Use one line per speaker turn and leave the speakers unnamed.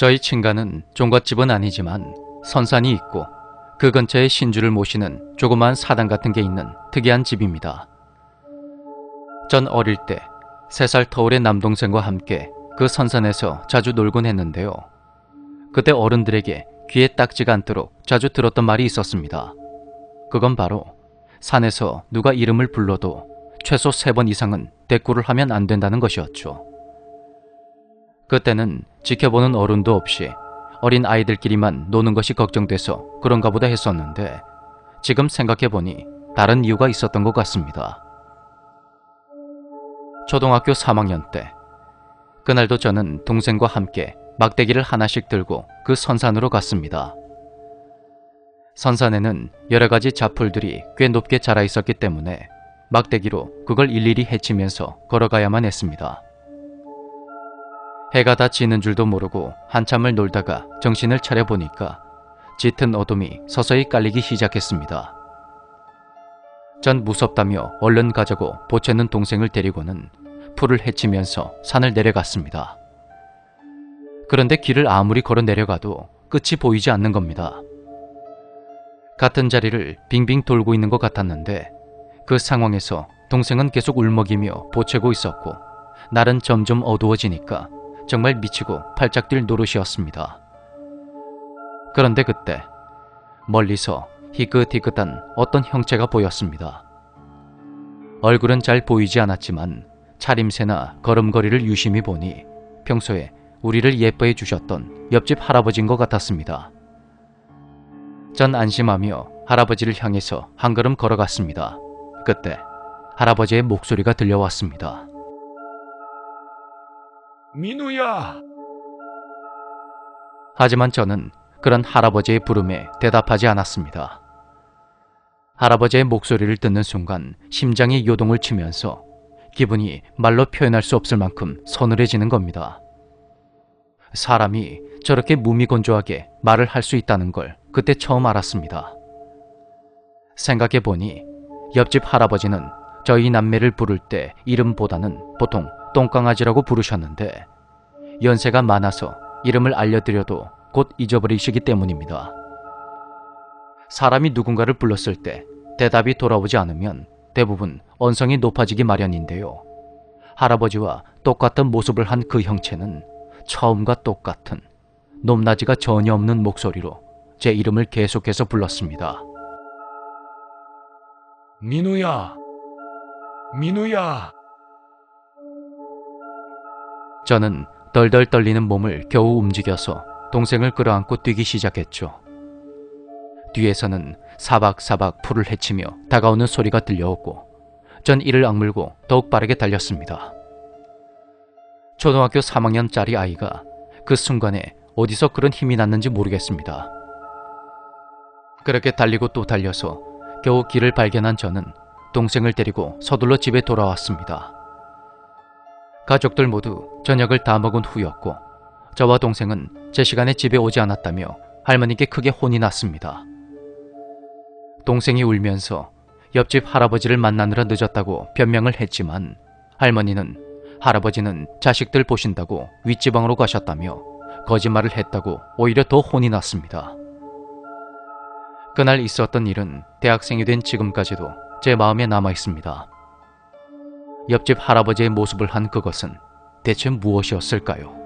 저희 친가는 종갓집은 아니지만 선산이 있고 그 근처에 신주를 모시는 조그마한 사당 같은 게 있는 특이한 집입니다. 전 어릴 때세살 터울의 남동생과 함께 그 선산에서 자주 놀곤 했는데요. 그때 어른들에게 귀에 딱지가 않도록 자주 들었던 말이 있었습니다. 그건 바로 산에서 누가 이름을 불러도 최소 세 번 이상은 대꾸를 하면 안 된다는 것이었죠. 그때는 지켜보는 어른도 없이 어린 아이들끼리만 노는 것이 걱정돼서 그런가 보다 했었는데 지금 생각해보니 다른 이유가 있었던 것 같습니다. 초등학교 3학년 때 그날도 저는 동생과 함께 막대기를 하나씩 들고 그 선산으로 갔습니다. 선산에는 여러 가지 잡풀들이 꽤 높게 자라 있었기 때문에 막대기로 그걸 일일이 헤치면서 걸어가야만 했습니다. 해가 다 지는 줄도 모르고 한참을 놀다가 정신을 차려보니까 짙은 어둠이 서서히 깔리기 시작했습니다. 전 무섭다며 얼른 가자고 보채는 동생을 데리고는 풀을 헤치면서 산을 내려갔습니다. 그런데 길을 아무리 걸어 내려가도 끝이 보이지 않는 겁니다. 같은 자리를 빙빙 돌고 있는 것 같았는데 그 상황에서 동생은 계속 울먹이며 보채고 있었고 날은 점점 어두워지니까 정말 미치고 팔짝 뛸 노릇이었습니다. 그런데 그때 멀리서 희끗희끗한 어떤 형체가 보였습니다. 얼굴은 잘 보이지 않았지만 차림새나 걸음걸이를 유심히 보니 평소에 우리를 예뻐해 주셨던 옆집 할아버지인 것 같았습니다. 전 안심하며 할아버지를 향해서 한 걸음 걸어갔습니다. 그때 할아버지의 목소리가 들려왔습니다.
민우야,
하지만 저는 그런 할아버지의 부름에 대답하지 않았습니다. 할아버지의 목소리를 듣는 순간 심장이 요동을 치면서 기분이 말로 표현할 수 없을 만큼 서늘해지는 겁니다. 사람이 저렇게 무미건조하게 말을 할 수 있다는 걸 그때 처음 알았습니다. 생각해 보니 옆집 할아버지는 저희 남매를 부를 때 이름보다는 보통 똥강아지라고 부르셨는데 연세가 많아서 이름을 알려드려도 곧 잊어버리시기 때문입니다. 사람이 누군가를 불렀을 때 대답이 돌아오지 않으면 대부분 언성이 높아지기 마련인데요. 할아버지와 똑같은 모습을 한 그 형체는 처음과 똑같은 높낮이가 전혀 없는 목소리로 제 이름을 계속해서 불렀습니다.
민우야, 민우야.
저는 덜덜 떨리는 몸을 겨우 움직여서 동생을 끌어안고 뛰기 시작했죠. 뒤에서는 사박사박 풀을 헤치며 다가오는 소리가 들려오고 전 이를 악물고 더욱 빠르게 달렸습니다. 초등학교 3학년짜리 아이가 그 순간에 어디서 그런 힘이 났는지 모르겠습니다. 그렇게 달리고 또 달려서 겨우 길을 발견한 저는 동생을 데리고 서둘러 집에 돌아왔습니다. 가족들 모두 저녁을 다 먹은 후였고 저와 동생은 제 시간에 집에 오지 않았다며 할머니께 크게 혼이 났습니다. 동생이 울면서 옆집 할아버지를 만나느라 늦었다고 변명을 했지만 할머니는 할아버지는 자식들 보신다고 윗지방으로 가셨다며 거짓말을 했다고 오히려 더 혼이 났습니다. 그날 있었던 일은 대학생이 된 지금까지도 제 마음에 남아 있습니다. 옆집 할아버지의 모습을 한 그것은 대체 무엇이었을까요?